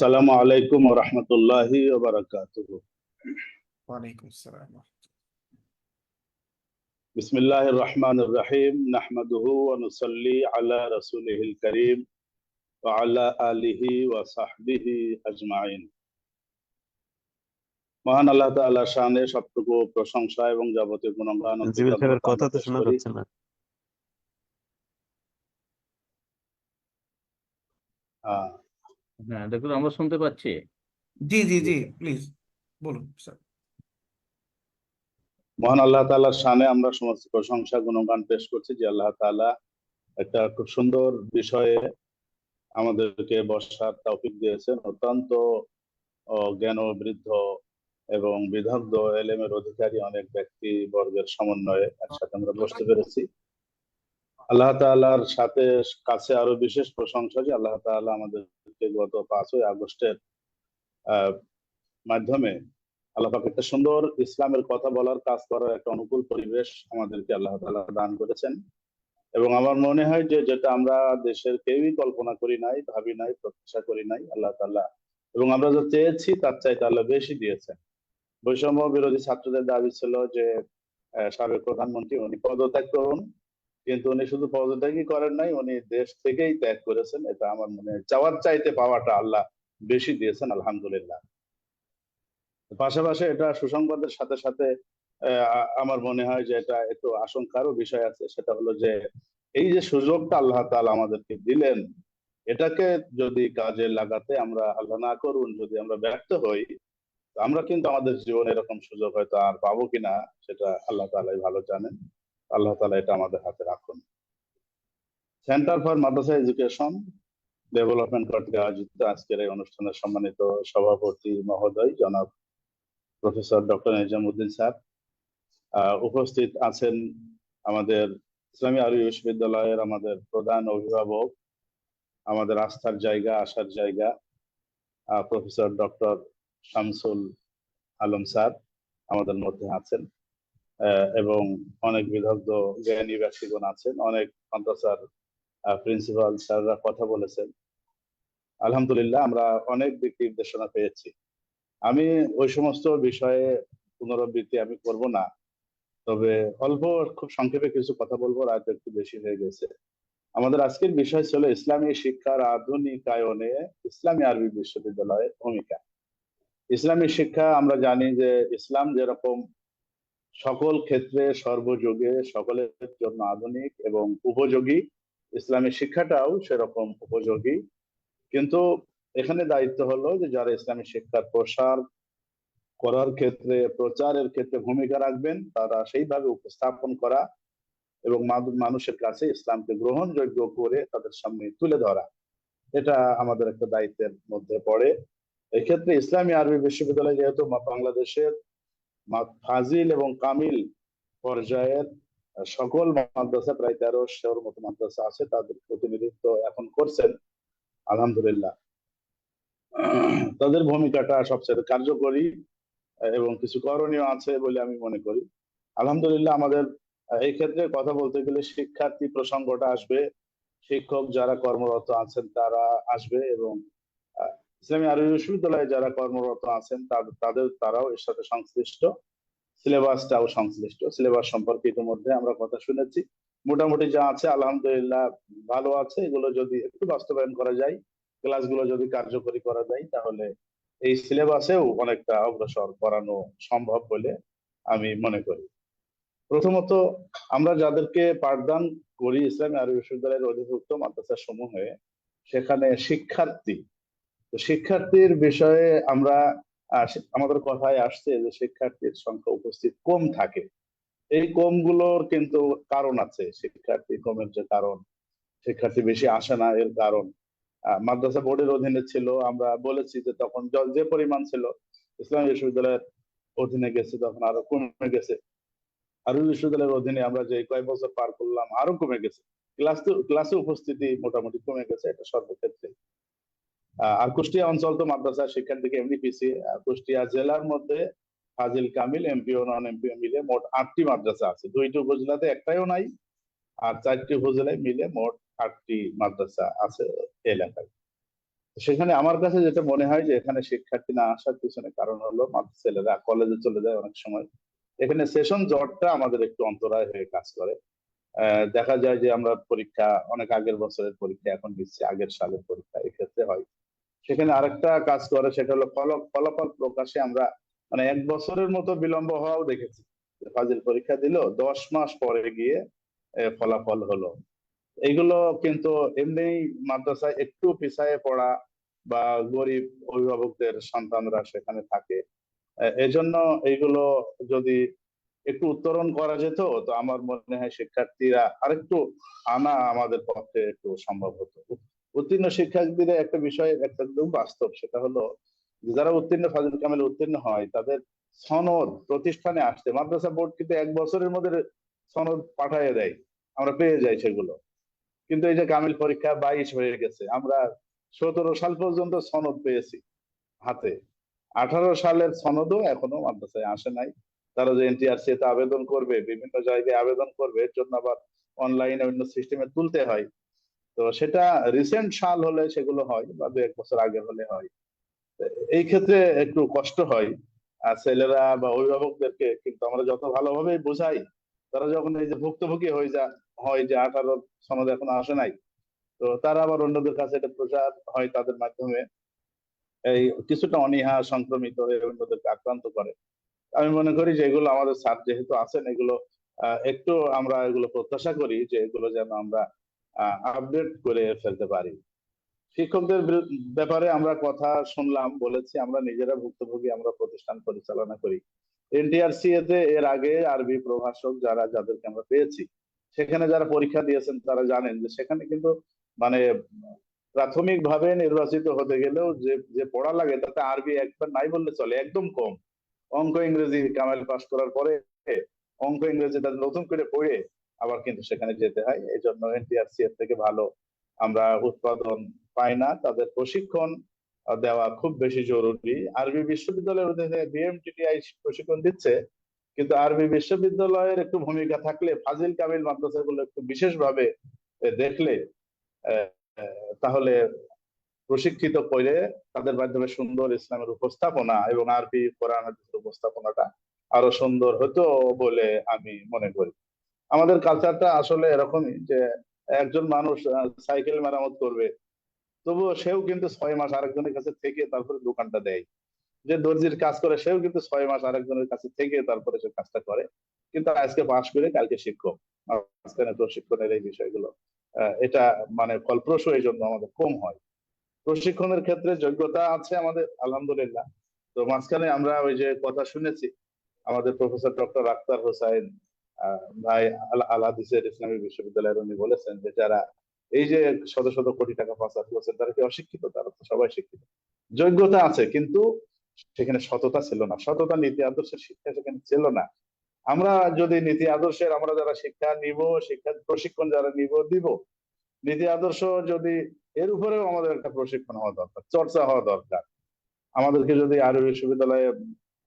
আসসালামু আলাইকুম ওয়া রাহমাতুল্লাহি ওয়া বারাকাতুহু। ওয়ালাইকুম আসসালাম বিসমিল্লাহির রহমানির রহিম। নাহমাদুহু ওয়া নুসাল্লি আলা রাসূলিহিল কারীম ওয়া আলা আলিহি ওয়া সাহবিহি আজমাইন। মহান আল্লাহ তাআলার শানে সবটুকু প্রশংসা এবং যাবতীয় গুণগান কথা তো শোনা যাচ্ছে না। আহ, হ্যাঁ দেখুন আমরা শুনতে পাচ্ছি। জি জি জি প্লিজ বলুন স্যার মহান আল্লাহ তাআলার শানে আমরা সমস্ত প্রশংসা গুণগান পেশ করছি যে আল্লাহ তাআলা একটা খুব সুন্দর বিষয়ে আমাদেরকে বসার তৌফিক দিয়েছেন। অত্যন্ত আহ, জ্ঞানবৃদ্ধ এবং বিদগ্ধ এলেমের অধিকারী অনেক ব্যক্তি বর্গের সমন্বয়ে একসাথে আমরা বসতে পেরেছি। আল্লাহ তাআলার সাথে কাছে আরও বিশেষ প্রশংসা যে আল্লাহ তাআলা আমাদেরকে গত পাঁচই আগস্টের মাধ্যমে আল্লাহ পাক একটা সুন্দর ইসলামের কথা বলার কাজ করার একটা অনুকূল পরিবেশ আমাদেরকে আল্লাহ তাআলা দান করেছেন। এবং আমার মনে হয় যে যেটা আমরা দেশের কেউই কল্পনা করি নাই, ভাবি নাই, প্রত্যাশা করি নাই আল্লাহ তাআলা। এবং আমরা যা চেয়েছি তার চাইতে আল্লাহ বেশি দিয়েছেন। বৈষম্য বিরোধী ছাত্রদের দাবি ছিল যে সাবেক প্রধানমন্ত্রী উনি পদত্যাগ করুন। কিন্তু উনি শুধু পদত্যাগই করেন নাই, উনি দেশ থেকেই ত্যাগ করেছেন। এটা আমার মনে চাওয়ার চাইতে পাওয়াটা আল্লাহ বেশি দিয়েছেন, আলহামদুলিল্লাহ। পাশাপাশি এটা সুসংবাদের সাথে সাথে আমার মনে হয় যে এটা একটু আশঙ্কারও বিষয় আছে, সেটা হলো যে এই যে সুযোগটা আল্লাহ তাআলা আমাদেরকে দিলেন, এটাকে যদি কাজে লাগাতে আমরা আল্লাহ না করুন, যদি আমরা ব্যর্থ হই, আমরা কিন্তু আমাদের জীবনে এরকম সুযোগ হয়তো আর পাবো কিনা, সেটা আল্লাহ তাআলাই ভালো জানেন। আল্লাহ তালা এটা আমাদের হাতে রাখুন। Centre for Madrasah education development কর্তৃক আয়োজিত আজকের এই অনুষ্ঠানের সম্মানিত সভাপতি মহোদয় জনাব প্রফেসর ডক্টর নিজামুদ্দিন স্যার উপস্থিত আছেন আমাদের ইসলামী আরবি বিশ্ববিদ্যালয়ের আমাদের প্রধান অভিভাবক, আমাদের আস্থার জায়গা আসার জায়গা professor doctor Shamsul Alam sir আমাদের মধ্যে আছেন। এবং অনেক বিদগ্ধ জ্ঞানী ব্যক্তিগণ আছেন, অনেক মাদ্রাসার প্রিন্সিপাল স্যাররা কথা বলেছেন। আলহামদুলিল্লাহ, আমরা অনেক দিক নির্দেশনা পেয়েছি। আমি ওই সমস্ত বিষয়ে পুনরাবৃত্তি আমি করব না, তবে অল্প খুব সংক্ষেপে কিছু কথা বলব, রাত একটু বেশি হয়ে গেছে। আমাদের আজকের বিষয় ছিল ইসলামী শিক্ষার আধুনিকায়নে ইসলামী আরবি বিশ্ববিদ্যালয়ের ভূমিকা। ইসলামী শিক্ষা আমরা জানি যে ইসলাম যেরকম সকল ক্ষেত্রে সর্বযুগে, সকলের জন্য আধুনিক এবং উপযোগী। ইসলামী শিক্ষাটাও সেরকম উপযোগী। কিন্তু এখানে দায়িত্ব হলো যে যারা ইসলামী শিক্ষার প্রসার করার ক্ষেত্রে, প্রচারের ক্ষেত্রে ভূমিকা রাখবেন, তারা সেইভাবে উপস্থাপন করা এবং মানুষের কাছে ইসলামকে গ্রহণযোগ্য করে তাদের সামনে তুলে ধরা। এটা আমাদের একটা দায়িত্বের মধ্যে পড়ে। এক্ষেত্রে ইসলামী আরবি বিশ্ববিদ্যালয় যেহেতু বাংলাদেশের ফাজিল এবং কামিল পর্যায়ের সকল মাদ্রাসা, প্রায় তেরোশোর মতো মাদ্রাসা আছে, তাদের প্রতিনিধিত্ব এখন করছেন, আলহামদুলিল্লাহ। তাদের ভূমিকাটা সবচেয়ে কার্যকরী এবং কিছু করণীয় আছে বলে আমি মনে করি। আলহামদুলিল্লাহ, আমাদের এই ক্ষেত্রে কথা বলতে গেলে শিক্ষার্থী প্রসঙ্গটা আসবে। শিক্ষক যারা কর্মরত আছেন তারা আসবে এবং ইসলামী আরবি বিশ্ববিদ্যালয়ে যারা কর্মরত আছেন তাদের, তারাও এর সাথে সংশ্লিষ্ট। সিলেবাসটাও সংশ্লিষ্ট। সিলেবাস সম্পর্কে ইতিমধ্যে আমরা কথা শুনেছি। মোটামুটি যা আছে, আলহামদুলিল্লাহ ভালো আছে। এগুলো যদি একটু বাস্তবায়ন করা যায়, ক্লাসগুলো যদি কার্যকরী করা যায়, তাহলে এই সিলেবাসেও অনেকটা অগ্রসর করানো সম্ভব বলে আমি মনে করি। প্রথমত, আমরা যাদেরকে পাঠদান করি ইসলামী আরবি বিশ্ববিদ্যালয়ের অধিভুক্ত মাদ্রাসা সমূহে সেখানে শিক্ষার্থী শিক্ষার্থীর বিষয়ে আমরা আমাদের কথায় আসছে যে শিক্ষার্থীর সংখ্যা উপস্থিত কম থাকে। এই কমগুলোর কিন্তু কারণ আছে, শিক্ষার্থী কমের যে কারণ, শিক্ষার্থী বেশি আসে না এর কারণ। মাদ্রাসা বোর্ডের অধীনে ছিল, আমরা বলেছি যে তখন য- পরিমাণ ছিল, ইসলামী বিশ্ববিদ্যালয়ের অধীনে গেছে, তখন আরও কমে গেছে। আরবি বিশ্ববিদ্যালয়ের অধীনে আমরা যে কয়েক বছর পার করলাম, আরও কমে গেছে। ক্লাস, ক্লাসে উপস্থিতি মোটামুটি কমে গেছে, এটা সর্বক্ষেত্রে। আর কুষ্টিয়া অঞ্চল তো মাদ্রাসা শিক্ষার্থীকে এমনি পিছিয়ে কুষ্টিয়া জেলার মধ্যে ফাজিল কামিল এমপিও নন এমপিও মিলে মোট আটটি মাদ্রাসা আছে। দুইটি উপজেলাতে একটাইও নাই, আর চারটি উপজেলায় মিলে মোট আটটি মাদ্রাসা আছে এলাকায়। সেখানে আমার কাছে যেটা মনে হয় যে এখানে শিক্ষার্থী না আসার পিছনে কারণ হলো ছেলেরা কলেজে চলে যায় অনেক সময়। এখানে সেশন জটটা আমাদের একটু অন্তরায় হয়ে কাজ করে। দেখা যায় যে আমরা পরীক্ষা, অনেক আগের বছরের পরীক্ষা, এখন দিচ্ছি আগের সালের পরীক্ষা, এক্ষেত্রে হয়। সেখানে আরেকটা কাজ করে, সেটা হলো ফলাফল প্রকাশে আমরা মানে এক বছরের মতো বিলম্ব হওয়াও দেখেছি। ফাজিল পরীক্ষা দিল, দশ মাস পরে গিয়ে ফলাফল হলো। এইগুলো কিন্তু এমনি মাদ্রাসায় একটু পিছায়ে পড়া বা গরিব অভিভাবকদের সন্তানরা সেখানে থাকে। এজন্য এইগুলো যদি একটু উত্তরণ করা যেত, তো আমার মনে হয় শিক্ষার্থীরা আরেকটু আনা আমাদের পক্ষে একটু সম্ভব হতো। উত্তীর্ণ শিক্ষার্থীদের একটা বিষয় একটা একদম বাস্তব, সেটা হলো যারা উত্তীর্ণ, ফাজিল কামেল উত্তীর্ণ হয়, তাদের সনদ প্রতিষ্ঠানে আসতে, মাদ্রাসা বোর্ড কিন্তু এক বছরের মধ্যে সনদ পাঠিয়ে দেয়, আমরা পেয়ে যাই সেগুলো। কিন্তু এই যে কামিল পরীক্ষা বাইশ হয়ে গেছে, আমরা সতেরো সাল পর্যন্ত সনদ পেয়েছি হাতে। আঠারো সালের সনদও এখনও মাদ্রাসায় আসে নাই। তারা যে এনটিআরসি তে আবেদন করবে, বিভিন্ন জায়গায় আবেদন করবে, এর জন্য আবার অনলাইনে অন্য সিস্টেমে তুলতে হয়। তো সেটা রিসেন্ট সাল হলে সেগুলো হয় বা দু এক বছর আগে হলে হয়। এই ক্ষেত্রে একটু কষ্ট হয়। আর ছেলেরা বা অভিভাবকদেরকে কিন্তু আমরা যত ভালোভাবে বোঝাই, তারা যখন এই যে ভুক্তভোগী হয়ে যা, হয় যে আঠারো সনদ এখনও আসে নাই, তো তারা আবার অন্যদের কাছে এটা প্রচার হয় তাদের মাধ্যমে। এই কিছুটা অনীহা সংক্রমিত হয়ে অন্যদেরকে আক্রান্ত করে। আমি মনে করি যে এগুলো আমাদের স্যার যেহেতু আছেন এগুলো একটু আমরা এগুলো প্রত্যাশা করি যে এগুলো যেন আমরা আপডেট করে ফেলতে পারি। শিক্ষকদের ব্যাপারে আমরা কথা শুনলাম, বলেছি আমরা নিজেরা ভুক্তভোগী, আমরা প্রতিষ্ঠান পরিচালনা করি। এনটিআরসি এতে এর আগে আরবি প্রভাষক যারা, যাদেরকে আমরা পেয়েছি, সেখানে যারা পরীক্ষা দিয়েছেন তারা জানেন যে সেখানে কিন্তু মানে প্রাথমিক ভাবে নির্বাচিত হতে গেলেও যে যে পড়া লাগে তাতে আরবি একবার নাই বললে চলে, একদম কম। অঙ্ক ইংরেজি কামাল পাস করার পরে অঙ্ক ইংরেজি তাদের নতুন করে পড়ে আবার কিন্তু সেখানে যেতে হয়। এই জন্য এনটিআরসি এর থেকে ভালো আমরা উৎপাদন পাই না। তাদের প্রশিক্ষণ দেওয়া খুব বেশি জরুরি। আরবি বিশ্ববিদ্যালয়ের অধীনে বিএমটিটিআই প্রশিক্ষণ দিচ্ছে, কিন্তু আরবি বিশ্ববিদ্যালয়ের একটু ভূমিকা থাকলে, ফাজিল কামিল মাদ্রাসাগুলো একটু বিশেষভাবে দেখলে তাহলে প্রশিক্ষিত করে তাদের মাধ্যমে সুন্দর ইসলামের উপস্থাপনা এবং আরবি কোরআন উপস্থাপনাটা আরও সুন্দর হতো বলে আমি মনে করি। আমাদের কালচারটা আসলে এরকমই যে একজন মানুষ সাইকেল মেরামত করবে। তবুও সেও কিন্তু ছয় মাস আরেকজনের কাছে থেকে তারপরে দোকানটা দেয়। যে দর্জির কাজ করে, সেও কিন্তু ছয় মাস আরেকজনের কাছে থেকে তারপরে সে কাজটা করে। কিন্তু আজকে পাশ করে কালকে শিক্ষক। প্রশিক্ষণের এই বিষয়গুলো এটা মানে ফলপ্রসূ এই জন্য আমাদের কম হয়। প্রশিক্ষণের ক্ষেত্রে যোগ্যতা আছে আমাদের, আলহামদুলিল্লাহ। তো মাঝখানে আমরা ওই যে কথা শুনেছি, আমাদের প্রফেসর ডক্টর আক্তার হোসাইন ভাই, আল হাদিসের ইসলামী বিশ্ববিদ্যালয়ের উনি বলেছেন যে, যারা এই যে শত শত কোটি টাকা পাচার করছেন, তারা কি অশিক্ষিত? তারা তো সবাই শিক্ষিত। যোগ্যতা আছে, কিন্তু সেখানে সততা ছিল না। সততা নীতি আদর্শের শিক্ষা সেখানে ছিল না। আমরা যদি নীতি আদর্শের, আমরা যারা শিক্ষা নিব, শিক্ষা প্রশিক্ষণ যারা নিব, দিব। নীতি আদর্শ যদি এর উপরেও আমাদের একটা প্রশিক্ষণ হওয়া দরকার, চর্চা হওয়া দরকার। আমাদেরকে যদি আরবি বিশ্ববিদ্যালয়ে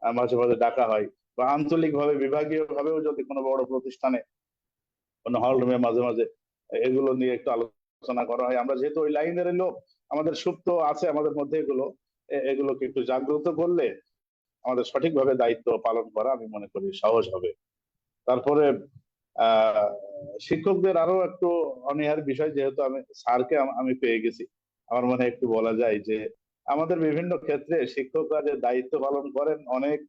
মাঝে মাঝে ডাকা হয় বা আঞ্চলিক ভাবে বিভাগীয় ভাবেও যদি কোনো বড় প্রতিষ্ঠানে, কোনো হল রুমে মাঝে মাঝে এগুলো নিয়ে একটু আলোচনা করা হয়। আমরা যেহেতু ওই লাইনের লোক, আমাদের সুপ্ত আছে আমাদের মধ্যে এগুলো এগুলোকে একটু জাগ্রত করলে আমাদের সঠিকভাবে দায়িত্ব পালন করা আমি মনে করি সহজ হবে। তারপরে শিক্ষকদের আরও একটু অনীহার বিষয়, যেহেতু আমি, স্যারকে আমি পেয়ে গেছি। আমার মনে একটু বলা যায় যে, আমাদের বিভিন্ন ক্ষেত্রে শিক্ষকরা যে দায়িত্ব পালন করেন, অনেক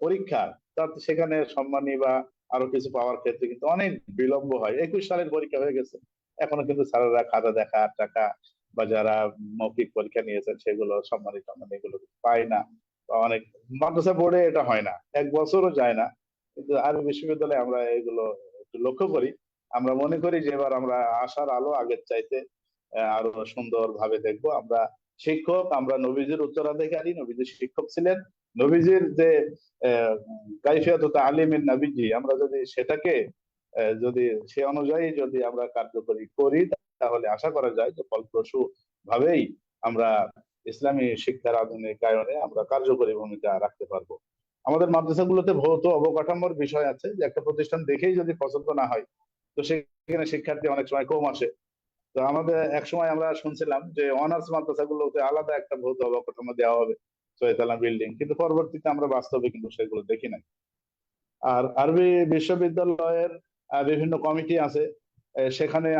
পরীক্ষা তাতে সেখানে সম্মানী বা আরও কিছু পাওয়ার ক্ষেত্রে কিন্তু অনেক বিলম্ব হয়। একুশ সালের পরীক্ষা হয়ে গেছে। এখনও কিন্তু স্যারেরা খাতা দেখা, টাকা বা যারা মৌখিক পরীক্ষা নিয়েছেন সেগুলো সম্মানী সম্মানী এগুলো পায় না। অনেক মাদ্রাসা বোর্ডে এটা হয় না। এক বছরও যায় না। কিন্তু আরবি বিশ্ববিদ্যালয়ে আমরা এগুলো একটু লক্ষ্য করি। আমরা মনে করি যে এবার আমরা আসার আলো আগের চাইতে আরও সুন্দর ভাবে দেখব। আমরা শিক্ষক, আমরা নবীজির উত্তরাধিকারী, নবীজির শিক্ষক ছিলেন। নবীজির যে কাইফিয়াত আলিমের নবীজি, আমরা যদি সেটাকে যদি সে অনুযায়ী যদি আমরা কার্যকরী করি, তাহলে আশা করা যায় যে ফলপ্রসূ ভাবেই আমরা ইসলামী শিক্ষার আধুনিকায়নে আমরা কার্যকরী ভূমিকা রাখতে পারব। আমাদের মাদ্রাসাগুলোতে ভৌত অবকাঠামোর বিষয় আছে যে একটা প্রতিষ্ঠান দেখেই যদি পছন্দ না হয়, তো সেখানে শিক্ষার্থী অনেক সময় কম আসে। তো আমাদের এক সময় আমরা শুনছিলাম যে অনার্স মাদ্রাসাগুলোতে আলাদা একটা ভৌত অবকাঠামো দেওয়া হবে। ছয়তলা বিল্ডিং কিন্তু পরবর্তীতে আমরা বাস্তবে কিন্তু সেগুলো দেখি নাই। আর আরবি বিশ্ববিদ্যালয়ের বিভিন্ন কমিটি আছে সেখানে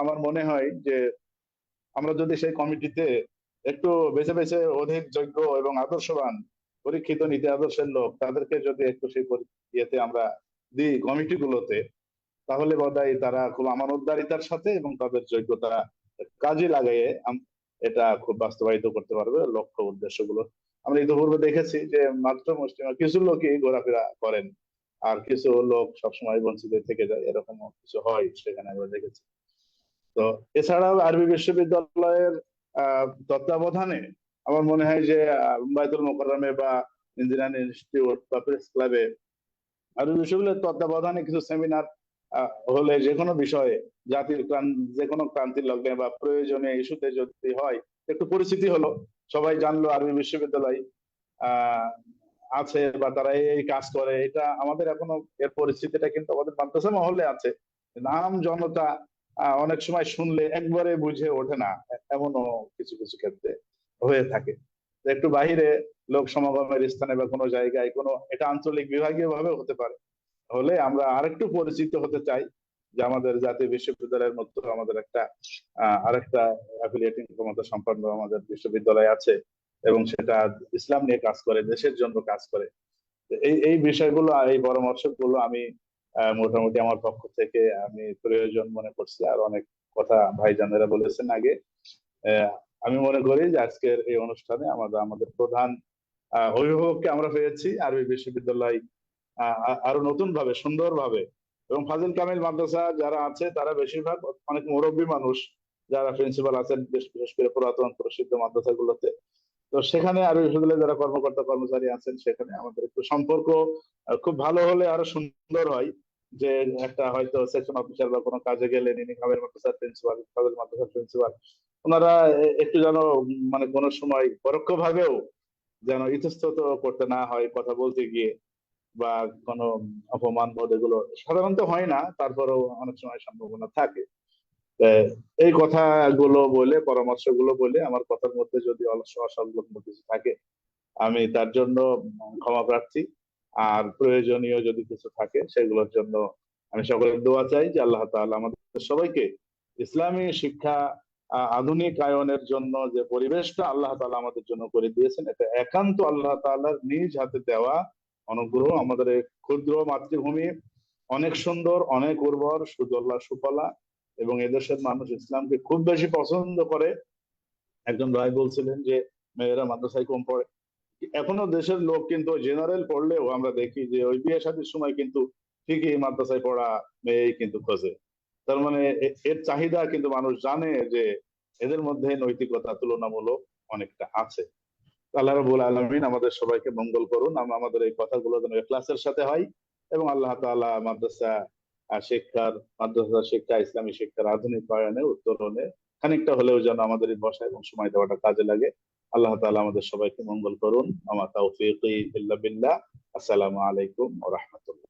আমার মনে হয় যে আমরা যদি সেই কমিটিতে একটু বেছে বেছে অধিক যোগ্য এবং আদর্শবান, পরীক্ষিত নীতি আদর্শের লোক, তাদেরকে যদি একটু সেই ইয়েতে আমরা দিই কমিটিগুলোতে তাহলে বোধহয় তারা খুব আমানতদারিতার সাথে এবং তাদের যোগ্যতা কাজে লাগিয়ে এটা খুব বাস্তবায়িত করতে পারবে। লক্ষ্য উদ্দেশ্যগুলো আমরা ইতিপূর্বে দেখেছি যে মাত্র মুসলিম কিছু লোকই ঘোরাফেরা করেন। আর কিছু লোক সবসময় বঞ্চিত থেকে যায়, এরকম কিছু হয় সেখানে আমরা দেখেছি। তো এছাড়াও আরবি বিশ্ববিদ্যালয়ের তত্ত্বাবধানে আমার মনে হয় যে বায়তুল মোকাররমে বা ইঞ্জিনিয়ারিং ইনস্টিটিউট বা প্রেস ক্লাবে আরবি বিশ্ববিদ্যালয়ের তত্ত্বাবধানে কিছু সেমিনার হলে যে কোনো বিষয়ে জাতির যে কোনো ক্রান্তির লগ্নে বা প্রয়োজনীয় ইস্যুতে যদি হয়, একটু পরিচিতি হলো। সবাই জানলো আরবি বিশ্ববিদ্যালয় আছে বা তারা এই কাজ করে। এটা আমাদের এখনও এর পরিস্থিতিটা কিন্তু আমাদের মাদ্রাসা মহলে আছে। নাম জনতা অনেক সময় শুনলে একবারে বুঝে ওঠে না, এমনও কিছু কিছু ক্ষেত্রে হয়ে থাকে। একটু বাহিরে লোক সমাগমের স্থানে বা কোনো জায়গায় কোনো, এটা আঞ্চলিক বিভাগীয় ভাবে হতে পারে। হলে আমরা আরেকটু পরিচিত হতে চাই। যে আমাদের জাতীয় বিশ্ববিদ্যালয়ের মতো আমাদের একটা আরেকটা অ্যাফিলিয়েটিং ক্ষমতা সম্পন্ন আমাদের বিশ্ববিদ্যালয় আছে এবং সেটা ইসলাম নিয়ে কাজ করে, দেশের জন্য কাজ করে। এই এই বিষয়গুলো এই পরামর্শগুলো আমি মোটামুটি আমার পক্ষ থেকে আমি প্রয়োজন মনে করছি। আর অনেক কথা ভাইজানেরা বলেছেন আগে। আমি মনে করি যে আজকের এই অনুষ্ঠানে আমাদের আমাদের প্রধান অভিভাবককে আমরা পেয়েছি। আরবি বিশ্ববিদ্যালয় আরও নতুন ভাবে সুন্দর ভাবে এবং ফাজিল কামিল মাদ্রাসা যারা আছে, তারা বেশিরভাগ অনেক মুরব্বী মানুষ যারা প্রিন্সিপাল আছেন বিশেষ করে পুরাতন প্রসিদ্ধ মাদ্রাসাগুলোতে। তো সেখানে আরও বিশ্ববিদ্যালয়ে যারা কর্মকর্তা, কর্মচারী আছেন, সেখানে আমাদের একটু সম্পর্ক খুব ভালো হলে আরও সুন্দর হয় যে একটা হয়তো সেকশন অফিসার বা কোনো কাজে গেলে ইনি কামের মাদ্রাসার প্রিন্সিপাল ফাজিল মাদ্রাসার প্রিন্সিপাল ওনারা একটু যেন মানে কোনো সময় পরোক্ষ ভাবেও যেন ইতস্তত করতে না হয় কথা বলতে গিয়ে। বা কোনো অপমান বোধ এগুলো সাধারণত হয় না, তারপরেও অনেক সময় সম্ভাবনা থাকে। এই কথাগুলো বলে, পরামর্শগুলো বলে আমার কথার মধ্যে যদি অসংলগ্ন কিছু থাকে, আমি তার জন্য ক্ষমা প্রার্থী। আর প্রয়োজনীয় যদি কিছু থাকে, সেগুলোর জন্য আমি সকলের দোয়া চাই যে আল্লাহ তাআলা আমাদের সবাইকে ইসলামী শিক্ষা আধুনিক আয়নের জন্য যে পরিবেশটা আল্লাহ তাআলা আমাদের জন্য করে দিয়েছেন, এটা একান্ত আল্লাহ তাআলার নিজ হাতে দেওয়া অনুগ্রহ আমাদের ক্ষুদ্র মাতৃভূমি অনেক সুন্দর, অনেক উর্বর, সুজলা, সুফলা এবং এদেশের মানুষ ইসলামকে খুব বেশি পছন্দ করে। একজন ভাই বলছিলেন যে, মেয়েরা মাদ্রাসায় কম পড়ে। এখনও দেশের লোক কিন্তু জেনারেল পড়লেও আমরা দেখি যে, ওই বিয়ে শাদীর সময় কিন্তু ঠিকই মাদ্রাসায় পড়া মেয়েই কিন্তু খোঁজে। তার মানে এর চাহিদা কিন্তু মানুষ জানে যে, এদের মধ্যে নৈতিকতা তুলনামূলক অনেকটা আছে। আল্লাহ রবুল আলমিন আমাদের সবাইকে মঙ্গল করুন। আম- আমাদের এই কথাগুলো যেন ক্লাসের সাথে হয় এবং আল্লাহ তালা মাদ্রাসা শিক্ষার, মাদ্রাসা শিক্ষা, ইসলামী শিক্ষার আধুনিকায়নে, উত্তরণে খানিকটা হলেও যেন আমাদের এই বসা এবং সময় দেওয়াটা কাজে লাগে। আল্লাহ তালা আমাদের সবাইকে মঙ্গল করুন। আমার তাও ফিল্লা বিল্লাহ। আসসালামু আলাইকুম ও রাহমাতুল্লাহ।